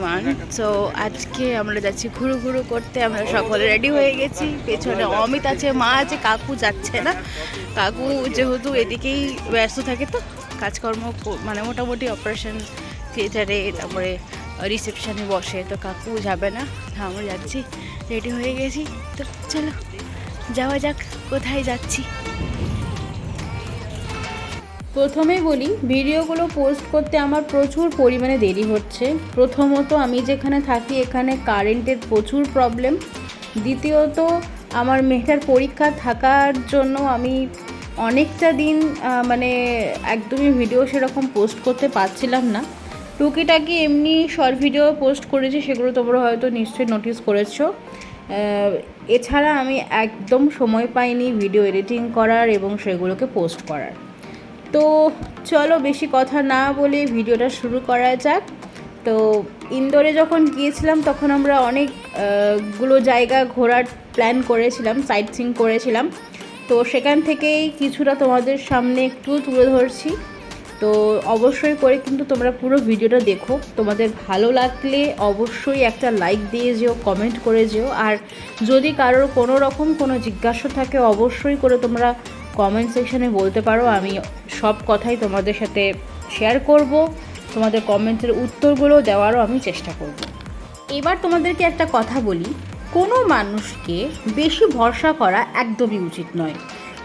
Everyone so আজকে আমরা যাচ্ছি ঘুরু ঘুরু করতে। আমরা সকলে রেডি হয়ে গেছি। পেছনে অমিত আছে, মা আছে, কাকু যাচ্ছে না। কাকু যেহেতু এদিকেই ব্যস্ত থাকে তো, কাজকর্ম মানে মোটামুটি অপারেশন থিয়েটারে তারপরে রিসেপশনে বসে, তো কাকু যাবে না। আমরা যাচ্ছি রেডি হয়ে গেছি। তো চলো, যাওয়া যাক, কোথায় যাচ্ছি। প্রথমেই বলি, ভিডিওগুলো পোস্ট করতে আমার প্রচুর পরিমাণে দেরি হচ্ছে। প্রথমত আমি যেখানে থাকি এখানে কারেন্টের প্রচুর প্রবলেম দ্বিতীয়ত, আমার মেয়েটার পরীক্ষা থাকার জন্য আমি অনেকটা দিন মানে একদমই ভিডিও সেরকম পোস্ট করতে পারছিলাম না। টুকিটাকি এমনি শর্ট ভিডিও পোস্ট করেছি, সেগুলো তোমরা হয়তো নিশ্চয়ই নোটিস করেছ। এছাড়া আমি একদম সময় পাইনি ভিডিও এডিটিং করার এবং সেগুলোকে পোস্ট করার। তো চলো বেশি কথা না বলে ভিডিওটা শুরু করা যাক। তো ইন্দোরে যখন গিয়েছিলাম তখন আমরা অনেক আহ, গুলো জায়গা ঘোরার প্ল্যান করেছিলাম সাইট সিং করেছিলাম। তো সেখান থেকেই কিছুটা তোমাদের সামনে একটু তুলে ধরছি। তো অবশ্যই করে কিন্তু তোমরা পুরো ভিডিওটা দেখো। তোমাদের ভালো লাগলে অবশ্যই একটা লাইক দিয়ে যেও কমেন্ট করে যেও। আর যদি কারোর কোনো রকম কোনো জিজ্ঞাসা থাকে অবশ্যই করে তোমরা কমেন্ট সেকশনে বলতে পারো, আমি সব কথাই তোমাদের সাথে শেয়ার করব। তোমাদের কমেন্টের উত্তরগুলো দেওয়ারও আমি চেষ্টা করব। এবার তোমাদেরকে একটা কথা বলি, কোনো মানুষকে বেশি ভরসা করা একদমই উচিত নয়।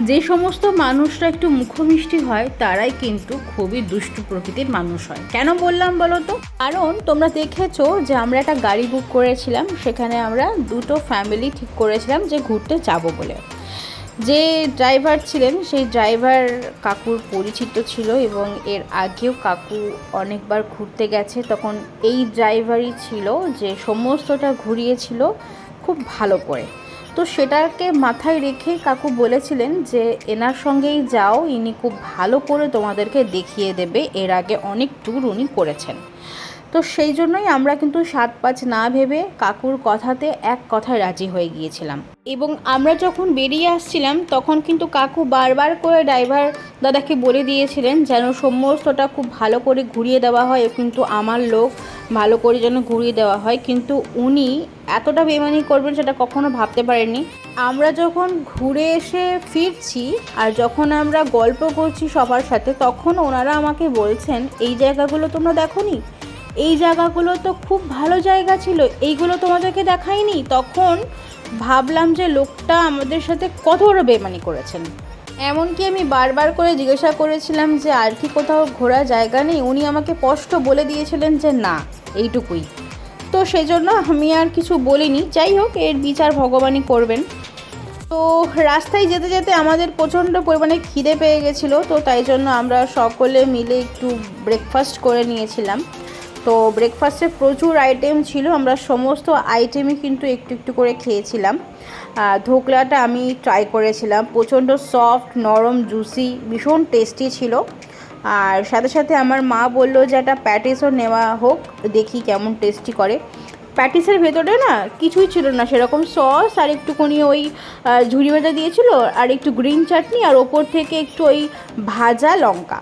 যে সমস্ত মানুষরা একটু মুখমিষ্টি হয়, তারাই কিন্তু খুবই দুষ্টু প্রকৃতির মানুষ হয়। কেন বললাম বলো তো? কারণ তোমরা দেখেছ যে আমরা একটা গাড়ি বুক করেছিলাম, সেখানে আমরা দুটো ফ্যামিলি ঠিক করেছিলাম যে ঘুরতে যাব বলে। যে ড্রাইভার ছিলেন, সেই ড্রাইভার কাকুর পরিচিত ছিল এবং এর আগেও কাকু অনেকবার ঘুরতে গেছে। তখন এই ড্রাইভারই ছিল যে সমস্তটা ঘুরিয়েছিল খুব ভালো করে। তো সেটাকে মাথায় রেখে কাকু বলেছিলেন যে, এনার সঙ্গেই যাও, ইনি খুব ভালো করে তোমাদেরকে দেখিয়ে দেবে। এর আগে অনেক ট্যুর উনি করেছেন। তো সেই জন্যই আমরা কিন্তু সাত পাঁচ না ভেবে কাকুর কথাতে এক কথায় রাজি হয়ে গিয়েছিলাম। এবং আমরা যখন বেরিয়ে আসছিলাম, তখন কিন্তু কাকু বারবার করে ড্রাইভার দাদাকে বলে দিয়েছিলেন যেন সমস্তটা খুব ভালো করে ঘুরিয়ে দেওয়া হয় কিন্তু আমার লোক ভালো করে যেন ঘুরিয়ে দেওয়া হয়। কিন্তু উনি এতটা বেমানি করবেন সেটা কখনো ভাবতে পারেননি। আমরা যখন ঘুরে এসে ফিরছি আর যখন আমরা গল্প করছি সবার সাথে, তখন ওনারা আমাকে বলছেন, এই জায়গাগুলো তোমরা দেখোনি? এই জায়গাগুলো তো খুব ভালো জায়গা ছিল, এইগুলো তোমাদেরকে দেখায়নি তখন ভাবলাম যে লোকটা আমাদের সাথে কত বেমানি করেছেন। এমনকি আমি বারবার করে জিজ্ঞাসা করেছিলাম যে আর কি কোথাও ঘোরা জায়গা নেই, উনি আমাকে স্পষ্ট বলে দিয়েছিলেন যে না, এইটুকুই। তো সেজন্য আমি আর কিছু বলিনি। যাই হোক, এর বিচার ভগবানই করবেন। তো রাস্তায় যেতে যেতে আমাদের প্রচণ্ড পরিমাণে খিদে পেয়ে গেছিল, তো তাই জন্য আমরা সকলে মিলে একটু ব্রেকফাস্ট করে নিয়েছিলাম। তো ব্রেকফাস্টে প্রচুর আইটেম ছিল, আমরা সমস্ত আইটেমই কিন্তু একটু একটু করে খেয়েছিলাম। ধোকলাটা আমি ট্রাই করেছিলাম, প্রচণ্ড সফট নরম জুসি ভীষণ টেস্টি ছিল। আর সাথে সাথে আমার মা বলল যে একটা প্যাটিসও নেওয়া হোক, দেখি কেমন টেস্টি করে। প্যাটিসের ভেতরে না কিছুই ছিল না, সেরকম সস আর একটুখানি ওই ঝুড়ি ভাজা দিয়েছিল আর একটু গ্রিন চাটনি আর ওপর থেকে একটু ওই ভাজা লঙ্কা।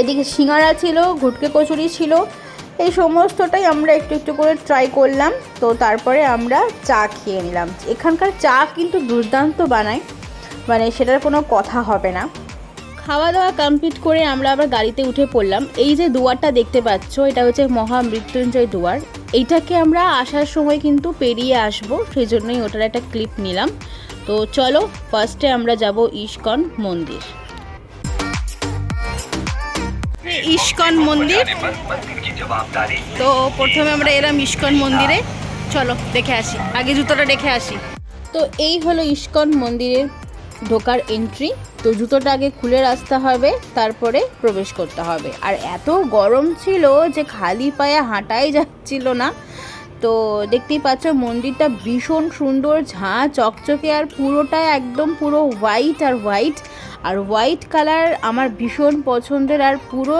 এদিকে সিঙ্গারা ছিল, ঘুটকে কচুরি ছিল এই সমস্তটাই আমরা একটু একটু করে ট্রাই করলাম, তো তারপরে আমরা চা খেয়ে নিলাম। এখানকার চা কিন্তু দুর্দান্ত বানায় মানে সেটার কোনো কথা হবে না। খাওয়া দাওয়া কমপ্লিট করে আমরা আবার গাড়িতে উঠে পড়লাম। এই যে দুয়ারটা দেখতে পাচ্ছ, এটা হচ্ছে মহামৃত্যুঞ্জয় দুয়ার। এইটাকে আমরা আসার সময় কিন্তু পেরিয়ে আসব সেই জন্যই ওটার একটা ক্লিপ নিলাম। তো চলো ফার্স্টে আমরা যাব ইস্কন মন্দির। ইস্কন মন্দির? তো প্রথমে আমরা এলাম ইস্কন মন্দিরে। চলো, দেখে আসি। আগে জুতোটা দেখে আসি। তো এই হলো ইস্কন মন্দিরের ঢোকার এন্ট্রি তো জুতোটা আগে খুলে আসতে হবে, তারপরে প্রবেশ করতে হবে। আর এত গরম ছিল যে খালি পায়ে হাঁটাই যাচ্ছিল না। তো দেখতেই পাচ্ছ, মন্দিরটা ভীষণ সুন্দর, ঝাঁ, চকচকে, আর পুরোটা একদম পুরো হোয়াইট আর হোয়াইট আর হোয়াইট কালার আমার ভীষণ পছন্দের, আর পুরো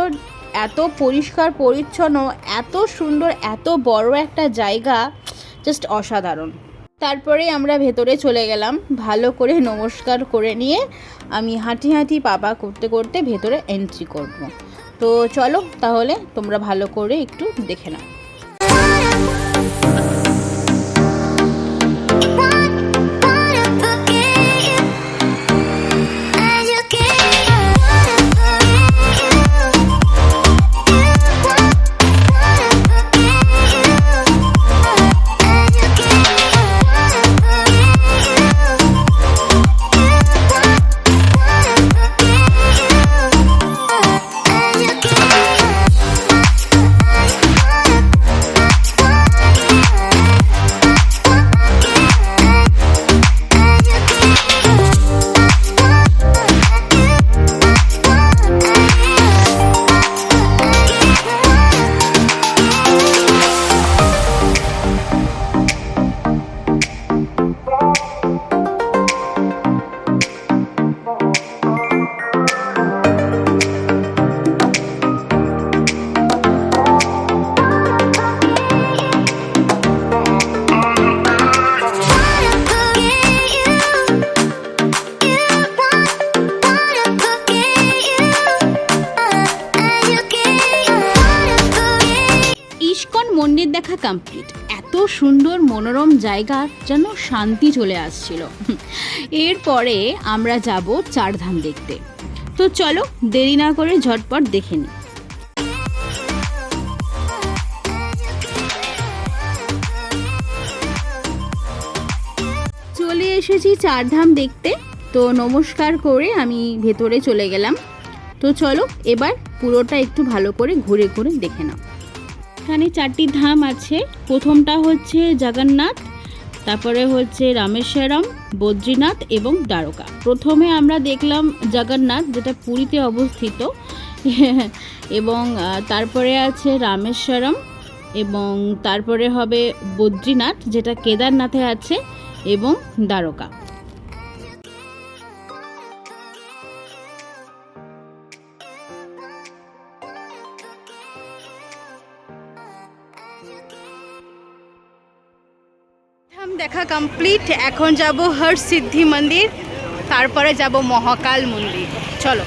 এত পরিষ্কার, পরিচ্ছন্ন, এত সুন্দর, এত বড় একটা জায়গা জাস্ট অসাধারণ। তারপরে আমরা ভেতরে চলে গেলাম, ভালো করে নমস্কার করে নিয়ে আমি হাঁটি হাঁটি পাপা করতে করতে ভেতরে এন্ট্রি করব। তো চলো তাহলে তোমরা ভালো করে একটু দেখে নাও। দেখা কমপ্লিট এত সুন্দর মনোরম জায়গা যেন শান্তি চলে আসছিল। এরপরে আমরা যাব চারধাম দেখতে। তো চলো, দেরি না করে ঝটপট দেখে নিই। চলে এসেছি চারধাম দেখতে। তো নমস্কার করে আমি ভেতরে চলে গেলাম। তো চলো, এবার পুরোটা একটু ভালো করে ঘুরে ঘুরে দেখে নাও। এখানে চারটি ধাম আছে। প্রথমটা হচ্ছে জগন্নাথ, তারপরে হচ্ছে রামেশ্বরম, বদ্রীনাথ এবং দ্বারকা। প্রথমে আমরা দেখলাম জগন্নাথ, যেটা পুরীতে অবস্থিত। এবং তারপরে আছে রামেশ্বরম এবং তারপরে হবে বদ্রীনাথ, যেটা কেদারনাথে আছে এবং দ্বারকা। দেখা কমপ্লিট এখন যাব হর সিদ্ধি মন্দির, তারপরে যাব মহাকাল মন্দির। চলো।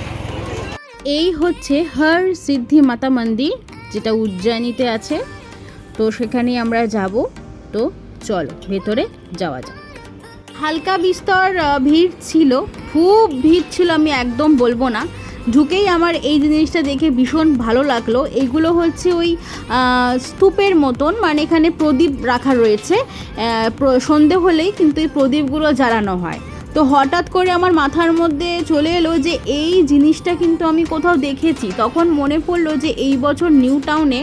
এই হচ্ছে হর সিদ্ধি মাতা মন্দির, যেটা উজ্জয়িনীতে আছে। তো সেখানে আমরা যাব। তো চলো, ভেতরে যাওয়া যাক। হালকা বিস্তর ভিড় ছিল। খুব ভিড় ছিল আমি একদম বলব না। ঢুকেই আমার এই জিনিসটা দেখে ভীষণ ভালো লাগল। এইগুলো হচ্ছে ওই স্তূপের মতন মানে এখানে প্রদীপ রাখা রয়েছে। সন্ধে হলেই কিন্তু এই প্রদীপগুলো জ্বালানো হয়। তো হঠাৎ করে আমার মাথার মধ্যে চলে এলো যে এই জিনিসটা কিন্তু আমি কোথাও দেখেছি। তখন মনে পড়ল যে এই বছর নিউ টাউনে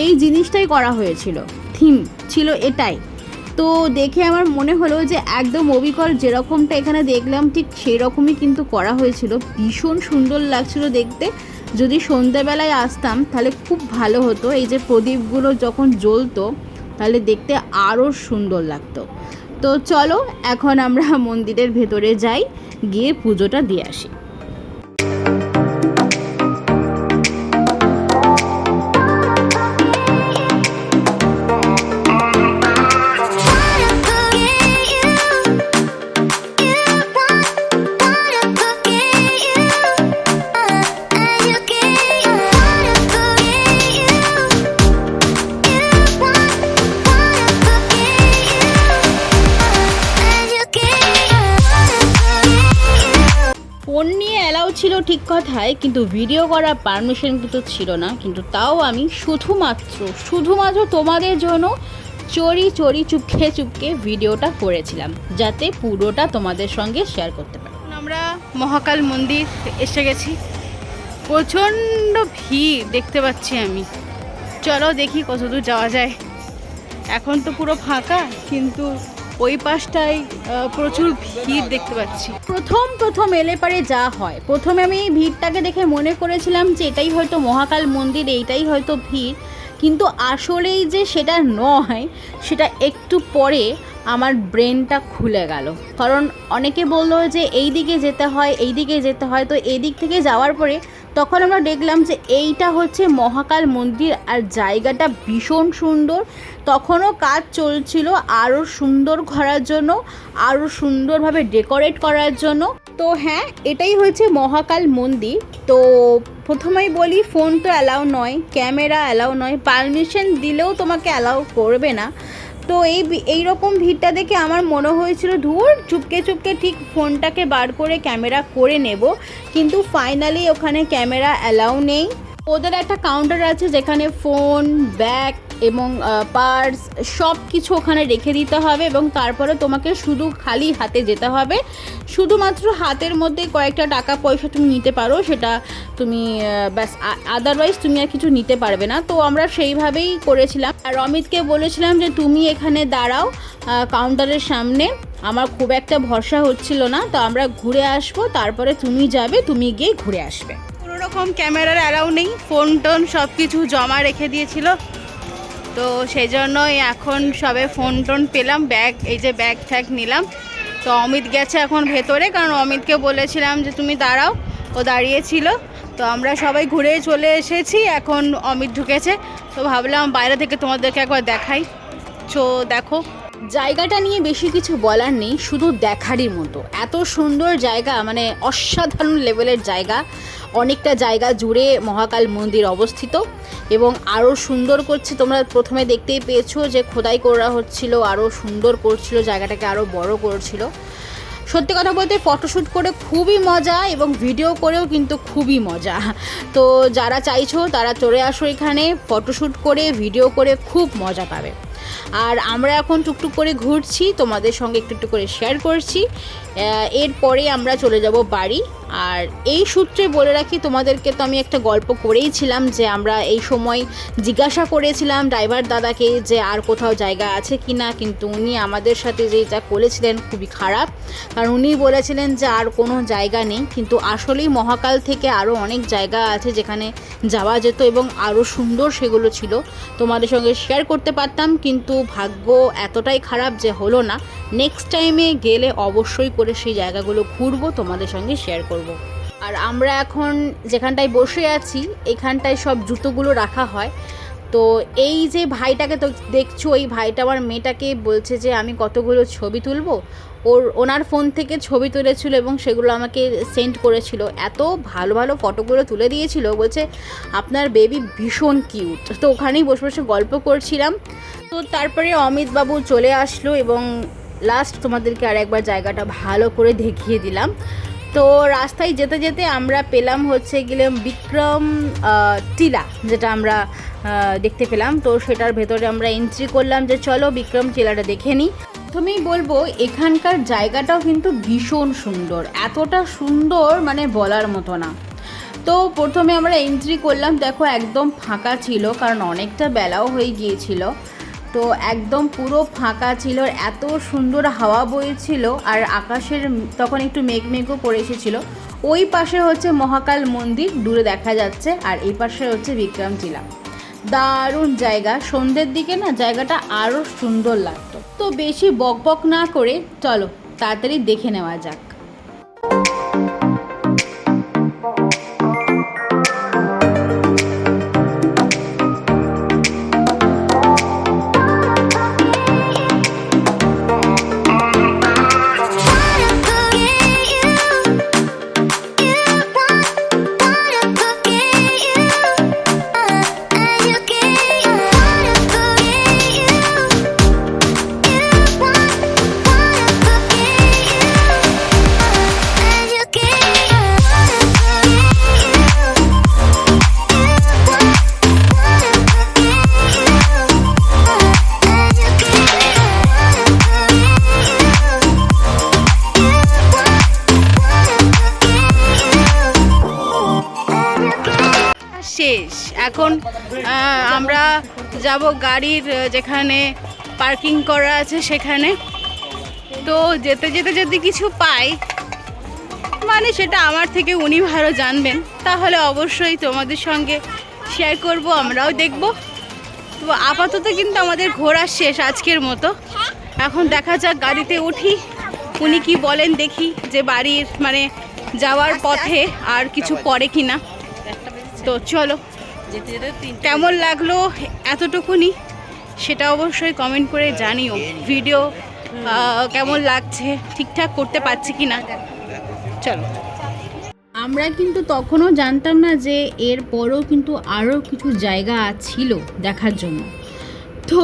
এই জিনিসটাই করা হয়েছিল। থিম ছিল এটাই। তো দেখে আমার মনে হলো যে একদম অবিকল যেরকমটা এখানে দেখলাম, ঠিক সেই রকমই কিন্তু করা হয়েছিল। ভীষণ সুন্দর লাগছিল দেখতে। যদি সন্ধ্যাবেলায় আসতাম, তাহলে খুব ভালো হতো। এই যে প্রদীপগুলো যখন জ্বলতো, তাহলে দেখতে আরও সুন্দর লাগতো। তো চলো, এখন আমরা মন্দিরের ভেতরে যাই, গিয়ে পুজোটা দিয়ে আসি। কথায় কিন্তু ভিডিও করার পারমিশন কিন্তু ছিল না, কিন্তু তাও আমি শুধুমাত্র শুধুমাত্র তোমাদের জন্য চড়ি চড়ি চুপকে চুপকে ভিডিওটা করেছিলাম, যাতে পুরোটা তোমাদের সঙ্গে শেয়ার করতে পারি। আমরা মহাকাল মন্দির এসে গেছি। প্রচণ্ড ভিড় দেখতে পাচ্ছি আমি। চলো দেখি কতদূর যাওয়া যায়। এখন তো পুরো ফাঁকা, কিন্তু ওই পাশটায় প্রচুর ভিড় দেখতে পাচ্ছি। প্রথম প্রথম এলে পারে যা হয়। প্রথমে আমি এই ভিড়টাকে দেখে মনে করেছিলাম যে এটাই হয়তো মহাকাল মন্দির, এইটাই হয়তো ভিড়। কিন্তু আসলেই যে সেটা নয়, সেটা একটু পরে আমার ব্রেনটা খুলে গেল। কারণ অনেকে বলল যে এই দিকে যেতে হয় এই দিকে যেতে হয়। তো এই দিক থেকে যাওয়ার পরে তখন আমরা দেখলাম যে, এইটা হচ্ছে মহাকাল মন্দির আর জায়গাটা ভীষণ সুন্দর। তখনও কাজ চলছিল আরও সুন্দর করার জন্য আরও সুন্দরভাবে ডেকোরেট করার জন্য। তো হ্যাঁ এটাই হচ্ছে মহাকাল মন্দির। তো প্রথমেই বলি, ফোন তো অ্যালাউ নয়, ক্যামেরা অ্যালাউ নয়, পারমিশন দিলেও তোমাকে অ্যালাউ করবে না। তো এই এই রকম ভিড়টা দেখে আমার মনে হয়েছিল, ধূর, চুপকে চুপকে ঠিক ফোনটাকে বার করে ক্যামেরা করে নেব। কিন্তু ফাইনালি ওখানে ক্যামেরা অ্যালাউ নেই। ওদের একটা কাউন্টার আছে যেখানে ফোন ব্যাগ এবং পার্স সব কিছু ওখানে রেখে দিতে হবে এবং তারপরে তোমাকে শুধু খালি হাতে যেতে হবে। শুধুমাত্র হাতের মধ্যে কয়েকটা টাকা পয়সা তুমি নিতে পারো, সেটা তুমি ব্যাস আদারওয়াইজ তুমি আর কিছু নিতে পারবে না। তো আমরা সেইভাবেই করেছিলাম। আর অমিতকে বলেছিলাম যে, তুমি এখানে দাঁড়াও কাউন্টারের সামনে। আমার খুব একটা ভরসা হচ্ছিল না। তো আমরা ঘুরে আসব, তারপরে তুমি যাবে, তুমি গিয়ে ঘুরে আসবে। কোনো রকম ক্যামেরার অ্যালাউ নেই। ফোন টোন সব কিছু জমা রেখে দিয়েছিল। তো সেই জন্যই এখন সবে ফোন টোন পেলাম ব্যাগ এই যে ব্যাগ ট্যাগ নিলাম। তো অমিত গেছে এখন ভেতরে, কারণ অমিতকে বলেছিলাম যে তুমি দাঁড়াও, ও দাঁড়িয়েছিল। তো আমরা সবাই ঘুরে চলে এসেছি, এখন অমিত ঢুকেছে। তো ভাবলাম বাইরে থেকে তোমাদেরকে একবার দেখাই। চো, দেখো। জায়গাটা নিয়ে বেশি কিছু বলার নেই, শুধু দেখারই মতো। এত সুন্দর জায়গা মানে অসাধারণ লেভেলের জায়গা। অনেকটা জায়গা জুড়ে মহাকাল মন্দির অবস্থিত এবং আরও সুন্দর করছে, তোমরা প্রথমে দেখতেই পেয়েছ যে খোদাই করা হচ্ছিল আরও সুন্দর করছিল, জায়গাটাকে আরও বড় করছিল। সত্যি কথা বলতে ফটোশ্যুট করে খুবই মজা এবং ভিডিও করেও কিন্তু খুবই মজা। তো যারা চাইছো তারা চলে আসো এখানে ফটোশ্যুট করে ভিডিও করে খুব মজা পাবে। আর আমরা এখন টুকটুক করে ঘুরছি, তোমাদের সঙ্গে একটু একটু করে শেয়ার করছি। এরপরে আমরা চলে যাব বাড়ি। আর এই সূত্রে বলে রাখি, তোমাদেরকে তো আমি একটা গল্প করেইছিলাম যে আমরা এই সময় জিজ্ঞাসা করেছিলাম ড্রাইভার দাদাকে যে আর কোথাও জায়গা আছে কি না, কিন্তু উনি আমাদের সাথে যেটা করেছিলেন খুবই খারাপ। কারণ উনি বলেছিলেন যে আর কোনো জায়গা নেই, কিন্তু আসলেই মহাকাল থেকে আরও অনেক জায়গা আছে যেখানে যাওয়া যেত এবং আরও সুন্দর সেগুলো ছিল। তোমাদের সঙ্গে শেয়ার করতে পারতাম, কিন্তু ভাগ্য এতটাই খারাপ যে হলো না। নেক্সট টাইমে গেলে অবশ্যই করে সেই জায়গাগুলো ঘুরবো, তোমাদের সঙ্গে শেয়ার করব। আর আমরা এখন যেখানটায় বসে আছি, এখানটায় সব জুতোগুলো রাখা হয়। তো এই যে ভাইটাকে তো দেখছ, এই ভাইটা আমার মেয়েটাকে বলছে যে, আমি কতগুলো ছবি তুলবো? ওর, ওনার ফোন থেকে ছবি তুলেছিল এবং সেগুলো আমাকে সেন্ড করেছিল। এত ভালো ভালো ফটোগুলো তুলে দিয়েছিল। বলছে, আপনার বেবি ভীষণ কিউট। তো ওখানেই বসে বসে গল্প করছিলাম। তো তারপরে অমিতবাবু চলে আসলো এবং লাস্ট তোমাদেরকে আর একবার জায়গাটা ভালো করে দেখিয়ে দিলাম। তো রাস্তায় যেতে যেতে আমরা পেলাম হচ্ছে গেলে বিক্রম টিলা, যেটা আমরা দেখতে পেলাম। তো সেটার ভেতরে আমরা এন্ট্রি করলাম যে চলো বিক্রম টিলাটা দেখে নিই প্রথমেই বলব, এখানকার জায়গাটাও কিন্তু ভীষণ সুন্দর। এতটা সুন্দর মানে বলার মতো না। তো প্রথমে আমরা এন্ট্রি করলাম, দেখো একদম ফাঁকা ছিল, কারণ অনেকটা বেলাও হয়ে গিয়েছিল। তো একদম পুরো ফাঁকা ছিল এত সুন্দর হাওয়া বইছিল, আর আকাশের তখন একটু মেঘ মেঘও পড়ে এসেছিল। ওই পাশে হচ্ছে মহাকাল মন্দির, দূরে দেখা যাচ্ছে, আর এই পাশে হচ্ছে বিক্রম টিলা। দারুণ জায়গা। সন্ধ্যের দিকে না জায়গাটা আরও সুন্দর লাগতো। তো বেশি বকবক না করে চলো, তাড়াতাড়ি দেখে নেওয়া যাক। এখন আমরা যাব গাড়ির যেখানে পার্কিং করা আছে সেখানে। তো যেতে যেতে যদি কিছু পাই মানে সেটা আমার থেকে উনি ভালো জানবেন। তাহলে অবশ্যই তোমাদের সঙ্গে শেয়ার করব, আমরাও দেখব। তো আপাতত কিন্তু আমাদের ঘোরা শেষ আজকের মতো। এখন দেখা যাক গাড়িতে উঠি, উনি কি বলেন দেখি যে বাড়ির মানে যাওয়ার পথে আর কিছু পড়ে কিনা। তো চলো। কেমন লাগল এতটুকুনি সেটা অবশ্যই কমেন্ট করে জানিও। ভিডিও কেমন লাগছে? ঠিকঠাক করতে পারছি কি না চলো। আমরা কিন্তু তখনও জানতাম না যে এর পরও কিন্তু আরও কিছু জায়গা ছিল দেখার জন্য। তো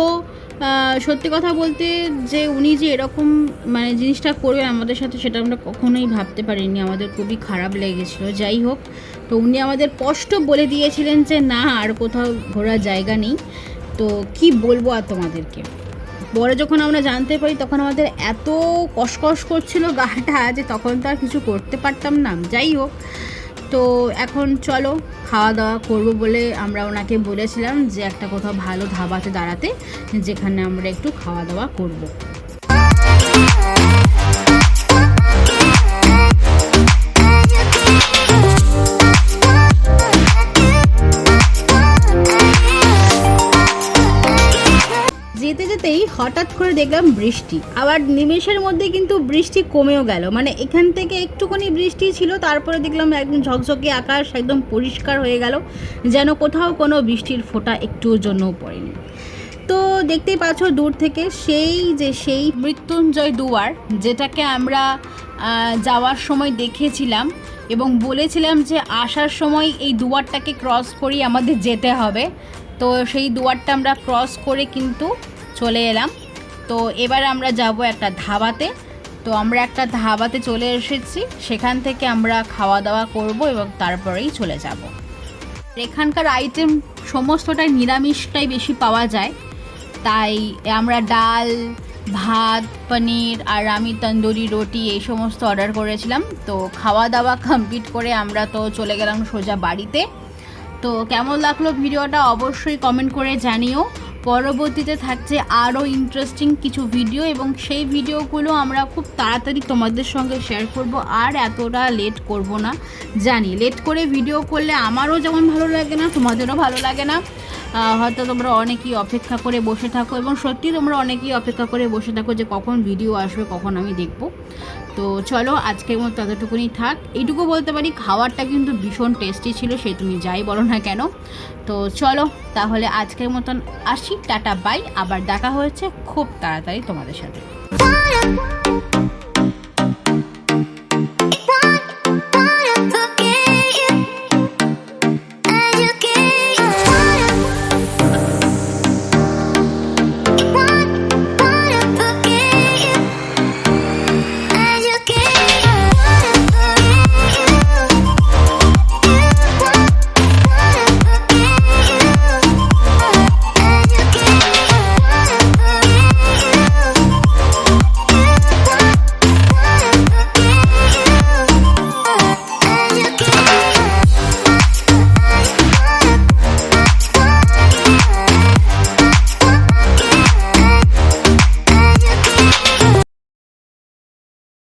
সত্যি কথা বলতে যে উনি যে এরকম মানে জিনিসটা করবেন আমাদের সাথে সেটা আমরা কখনোই ভাবতে পারিনি। আমাদের খুবই খারাপ লেগেছিলো। যাই হোক তো উনি আমাদের স্পষ্ট বলে দিয়েছিলেন যে, না, আর কোথাও ঘোরার জায়গা নেই। তো কি বলব আর তোমাদেরকে? পরে যখন আমরা জানতে পারি, তখন আমাদের এত কসকস করছিল গাটা যে তখন তো আর কিছু করতে পারতাম না। যাই হোক, তো এখন চলো, খাওয়া দাওয়া করব বলে আমরা ওনাকে বলেছিলাম যে, একটা কোথাও ভালো ধাবাতে দাঁড়াতে, যেখানে আমরা একটু খাওয়া দাওয়া করব। হঠাৎ করে দেখলাম বৃষ্টি। আবার নিমেষের মধ্যে কিন্তু বৃষ্টি কমেও গেল। মানে এখান থেকে একটুখানি বৃষ্টি ছিল, তারপরে দেখলাম একদম ঝকঝকে আকাশ, একদম পরিষ্কার হয়ে গেল। যেন কোথাও কোনো বৃষ্টির ফোঁটা একটুর জন্যও পড়েনি। তো দেখতেই পাচ্ছ দূর থেকে সেই যে সেই মৃত্যুঞ্জয় দুয়ার, যেটাকে আমরা যাওয়ার সময় দেখেছিলাম এবং বলেছিলাম যে আসার সময় এই দুয়ারটাকে ক্রস করেই আমাদের যেতে হবে। তো সেই দুয়ারটা আমরা ক্রস করে কিন্তু চলে এলাম। তো এবার আমরা যাব একটা ধাবাতে। তো আমরা একটা ধাবাতে চলে এসেছি। সেখান থেকে আমরা খাওয়া দাওয়া করব এবং তারপরেই চলে যাব। এখানকার আইটেম সমস্তটাই নিরামিষটাই বেশি পাওয়া যায়। তাই আমরা ডাল, ভাত, পনির আর আমি তন্দুরি, রুটি এই সমস্ত অর্ডার করেছিলাম। তো খাওয়া দাওয়া কমপ্লিট করে আমরা তো চলে গেলাম সোজা বাড়িতে। তো কেমন লাগল ভিডিওটা অবশ্যই কমেন্ট করে জানিও। পরবর্তীতে থাকছে আরও ইন্টারেস্টিং কিছু ভিডিও এবং সেই ভিডিওগুলো আমরা খুব তাড়াতাড়ি তোমাদের সঙ্গে শেয়ার করব। আর এতটা লেট করব না, জানি। লেট করে ভিডিও করলে আমারও যেমন ভালো লাগে না, তোমাদেরও ভালো লাগে না। হয়তো তোমরা অনেকেই অপেক্ষা করে বসে থাকো এবং সত্যি তোমরা অনেকেই অপেক্ষা করে বসে থাকো যে কখন ভিডিও আসবে, কখন আমি দেখব। তো চলো, আজকের মতো ততটুকুনি থাক। এইটুকু বলতে পারি, খাওয়ারটা কিন্তু ভীষণ টেস্টি ছিল, সে তুমি যাই বলো না কেন। তো চলো, তাহলে আজকের মতন আসি, টাটা বাই আবার দেখা হয়েছে খুব তাড়াতাড়ি তোমাদের সাথে।